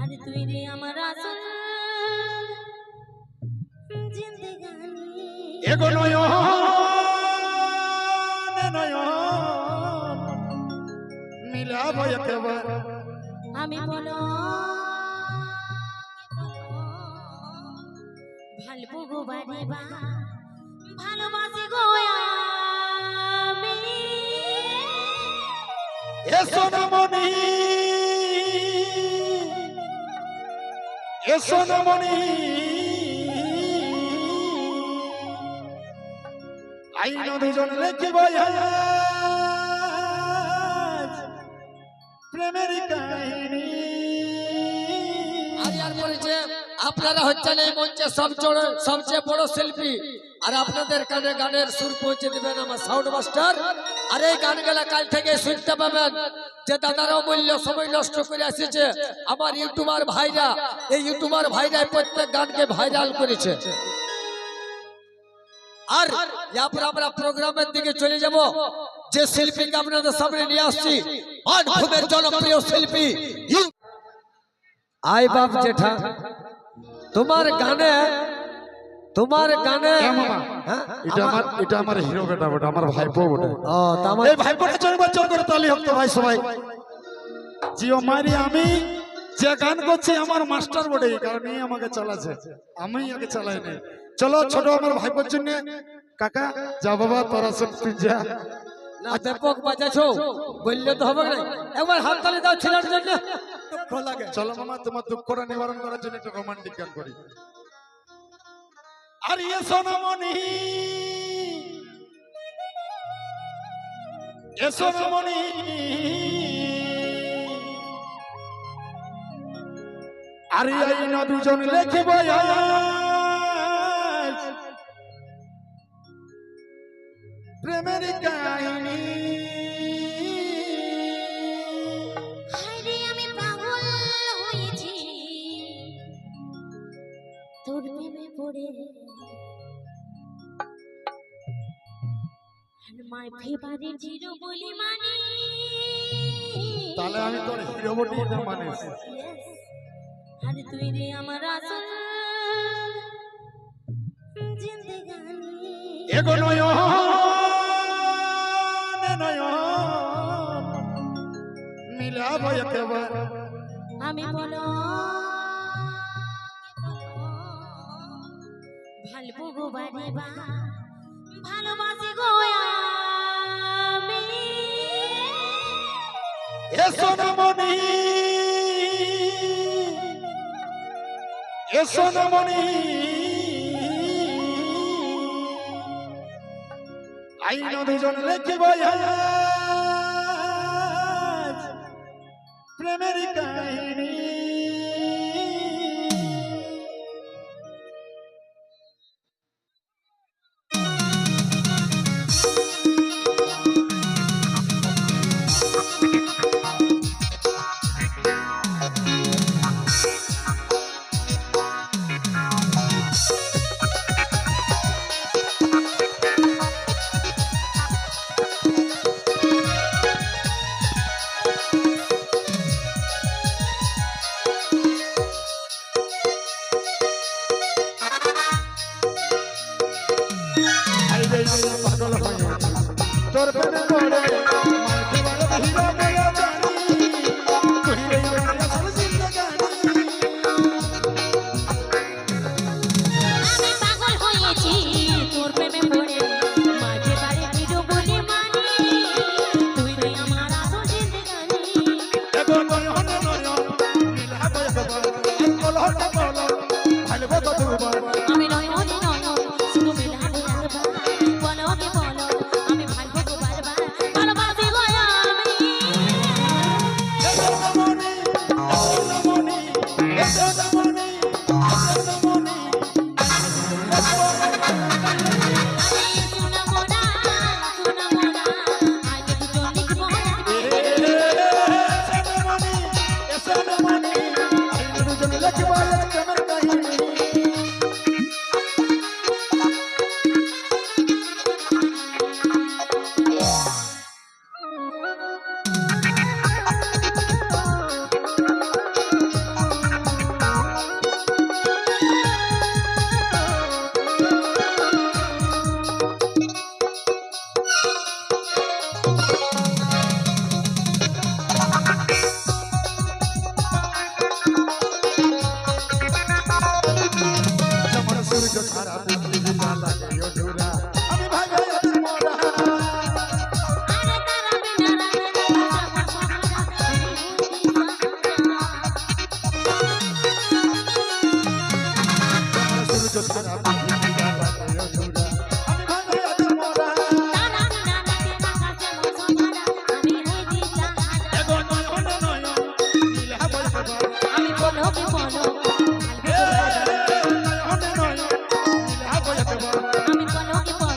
আরে তুই রে আমার আসল জিন্দেগানি। এগো নয়ন নয়ন মিলাব একেবার আমি বলো ভালবো গো বাড়ি বা ভালোবাসি গো আমি। এসো নমনি। এসো নমনি আইন দুজন আজ প্রেমের কাহিনী। আর বলেছে, আপনারা হচ্ছেন এই মঞ্চে সবচেয়ে সবচেয়ে বড় শিল্পী। আর আপনাদের কানে গানের সুর পৌঁছে দিবেন আমার সাউন্ড মাস্টার আর এই গানগুলা কাল থেকে শুনতে পাবেন। যে দাদারা মূল্য সময় নষ্ট করে এসেছে। আমার ইউটিউবার ভাইরা, এই ইউটিউবার ভাইরা প্রত্যেক গানকে ভাইরাল করেছে। আর এরপর আমরা প্রোগ্রামের দিকে চলে যাব। যে শিল্পীকে আপনাদের সামনে নিয়ে আসছি মানভূমের জনপ্রিয় শিল্পী। আই বাপ জেঠা, তোমার গানে তোমার গানে মামা, হ্যাঁ? এটা আমার এটা আমার হিরো বেটা বেটা আমার ভাইপো বেটা। ও তা আমার এই ভাইপোটা চল করে তালি হোক তো ভাই সবাই। জিও মারি আমি যে গান করছি আমার মাস্টার বটে এই আমাকে চালাছে আমি আগে চালাই নাই চলো ছোট আমার ভাইপোর জন্য। কাকা যা বাবা তোরা সব তুই যা। না ব্যাপক বাজাছো। বললে তো হবে না। একবার হাত তালি দাও ছেলের জন্য। চলো মামা তোমার দুঃখটা নিবারণ করার জন্য একটা রোমান্টিক গান করি। আর ইয়ে সোনামণি। এ সোনামণি। আরে দুজন লেখিব প্রেমের কাহিনী। তোর প্রেমে পড়ে। মাই ফেভারিট জিরো বলি মানি। তাহলে আমি তোর হিরো মানিস Yes. আর তুই রে আমার আসল জিন্দেগানি। এগো নয়ন নয়ন মিলাব একেবার। আমি বলো ভালবো গো বাড়ি বা ভালোবাসি গো আমি। এসো নমনি এসো নমনি আইন তোর প্রেমে পড়ে। মাঠে বাড়া হিরো মায়া জানি তুই রে আমার জিন্দেগানি আমি পাগল হয়েছি তোর প্রেমে পড়ে। মাঝে বাড়ি হিরো বলে মানি। তুই রে আমার আসল জিন্দেগানি। এগো নয়ন নয়ন মিলাবো বল কলহ বল ভালবো তো দুবার সারা পৃথিবী লালা যোধুরা আমি ভাই মরা সারা পৃথিবী আমি কোনো কি